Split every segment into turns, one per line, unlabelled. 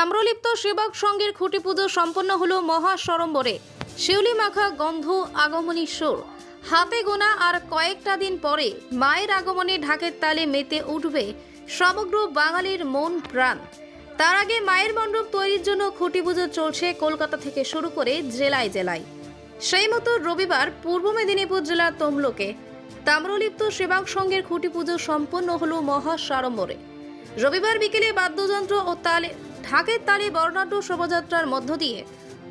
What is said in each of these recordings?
তাম্রলিপ্ত সেবক সঙ্গের খুঁটি পুজো সম্পন্ন হলো মহা সরম্বরে শিউলি মাখা গন্ধ আগমনী সুর। হাতে গোনা আর কয়েকটা দিন পরে মায়ের আগমনে ঢাকের তালে মেতে উঠবে সমগ্র বাঙালির মন প্রাণ। তার আগে মায়ের মণ্ডপ তৈরির জন্য খুঁটি পুজো চলছে কলকাতা থেকে শুরু করে জেলায় জেলায়। সেই মতো রবিবার পূর্ব মেদিনীপুর জেলার তমলুকে তাম্রলিপ্ত সেবক সঙ্গের খুঁটি পুজো সম্পন্ন হলো মহা সাড়ম্বরে রবিবার বিকেলে বাদ্যযন্ত্র ও তালে ঢাকের তালে বর্ণাঢ্য শোভাযাত্রার মধ্য দিয়ে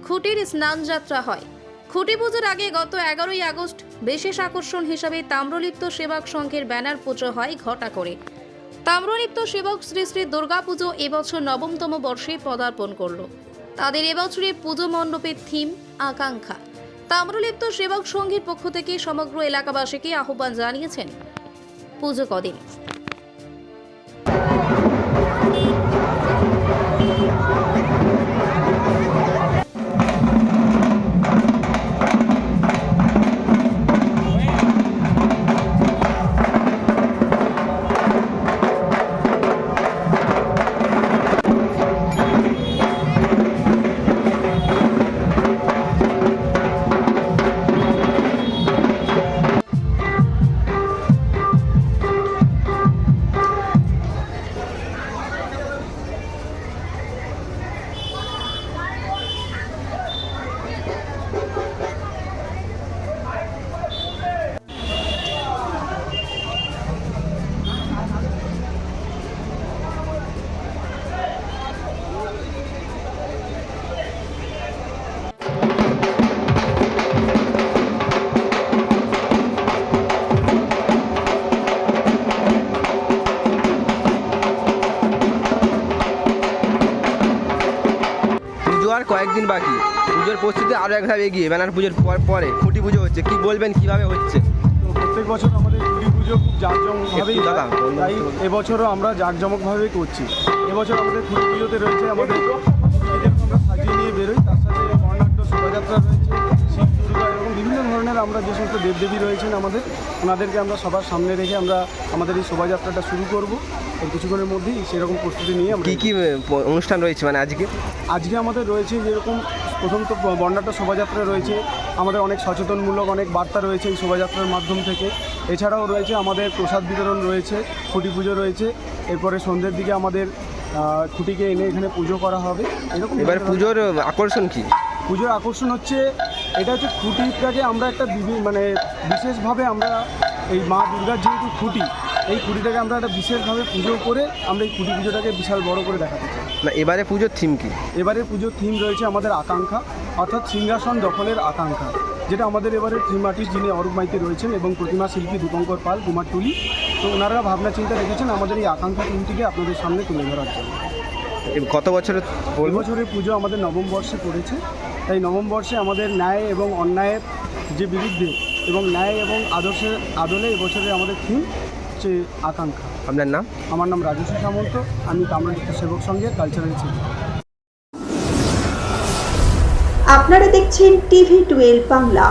খুঁটির স্নানযাত্রা হয়। খুঁটি পুজোর আগে গত এগারোই আগস্ট বিশেষ আকর্ষণ হিসাবে তাম্রলিপ্ত সেবক সংঘের ব্যানার পুজো হয় ঘটা করে। তাম্রলিপ্ত সেবক শ্রী শ্রী দুর্গাপুজো এবছর নবমতম বর্ষে পদার্পণ করল। তাদের এবছরের পুজো মণ্ডপের থিম, আকাঙ্ক্ষা। তাম্রলিপ্ত সেবক সংঘের পক্ষ থেকে সমগ্র এলাকাবাসীকে আহ্বান জানিয়েছেন পুজো কদিন।
কয়েকদিন বাকি। পুজোর প্রস্তুতি আরও এক ধাপ এগিয়ে ব্যানার পুজোর পর- পরে খুঁটি পুজো হচ্ছে। কি বলবেন কীভাবে হচ্ছে?
তো প্রত্যেক বছর আমাদের খুঁটি পুজো খুব জাঁকজমকভাবেই তাই এবছরও আমরা জাঁকজমকভাবেই করছি। এবছর আমাদের খুঁটি পুজোতে রয়েছে আমাদের আমরা যে সমস্ত দেবদেবী রয়েছেন আমাদের ওনাদেরকে আমরা সবার সামনে রেখে আমরা আমাদের এই শোভাযাত্রাটা শুরু করব। এই কিছুক্ষণের মধ্যেই সেরকম প্রস্তুতি নিয়ে আমরা
কী কি অনুষ্ঠান রয়েছে মানে আজকে?
আজকে আমাদের রয়েছে যেরকম প্রথম তো বর্ণাঢ্য শোভাযাত্রা রয়েছে আমাদের অনেক সচেতনমূলক অনেক বার্তা রয়েছে এই শোভাযাত্রার মাধ্যম থেকে। এছাড়াও রয়েছে আমাদের প্রসাদ বিতরণ রয়েছে খুঁটি পুজো রয়েছে এরপরে সন্ধ্যের দিকে আমাদের খুঁটিকে এনে এখানে পুজো করা হবে। এরকম
এবার পুজোর আকর্ষণ কি?
পুজোর আকর্ষণ হচ্ছে এটা হচ্ছে খুঁটিটাকে আমরা একটা মানে বিশেষভাবে আমরা এই মা দুর্গার যেহেতু খুঁটি এই খুঁটিটাকে আমরা একটা বিশেষভাবে পুজো করে আমরা এই খুঁটি পুজোটাকে বিশাল বড় করে দেখাতে চাই।
না এবারে পুজোর থিম কি?
এবারে পুজোর থিম রয়েছে আমাদের আকাঙ্ক্ষা অর্থাৎ সিংহাসন দখলের আকাঙ্ক্ষা যেটা আমাদের এবারে থিম আর্টিস্ট যিনি অরূপ মাইতি রয়েছেন এবং প্রতিমা শিল্পী দীপঙ্কর পাল কুমারটুলি তো ওনারা ভাবনা চিন্তা রেখেছেন আমাদের এই আকাঙ্ক্ষা থিমটিকে আপনাদের সামনে তুলে ধরার জন্য।
কত বছরের বলব
বছরের পুজো আমাদের নবম বর্ষে পড়েছে। তাই নবম বর্ষে আমাদের ন্যায় এবং অন্যায়ের যে বিরুদ্ধে এবং ন্যায় এবং আদর্শের আদলে এবছরের আমাদের থিম হচ্ছে আকাঙ্ক্ষা।
আপনার নাম?
আমার নাম রাজস্ব সামন্ত। আমি তাম্রলিপ্ত সেবক সঙ্গের কালচারাল ছিলাম
আপনারা দেখছেন টিভি টুয়েলভ বাংলা।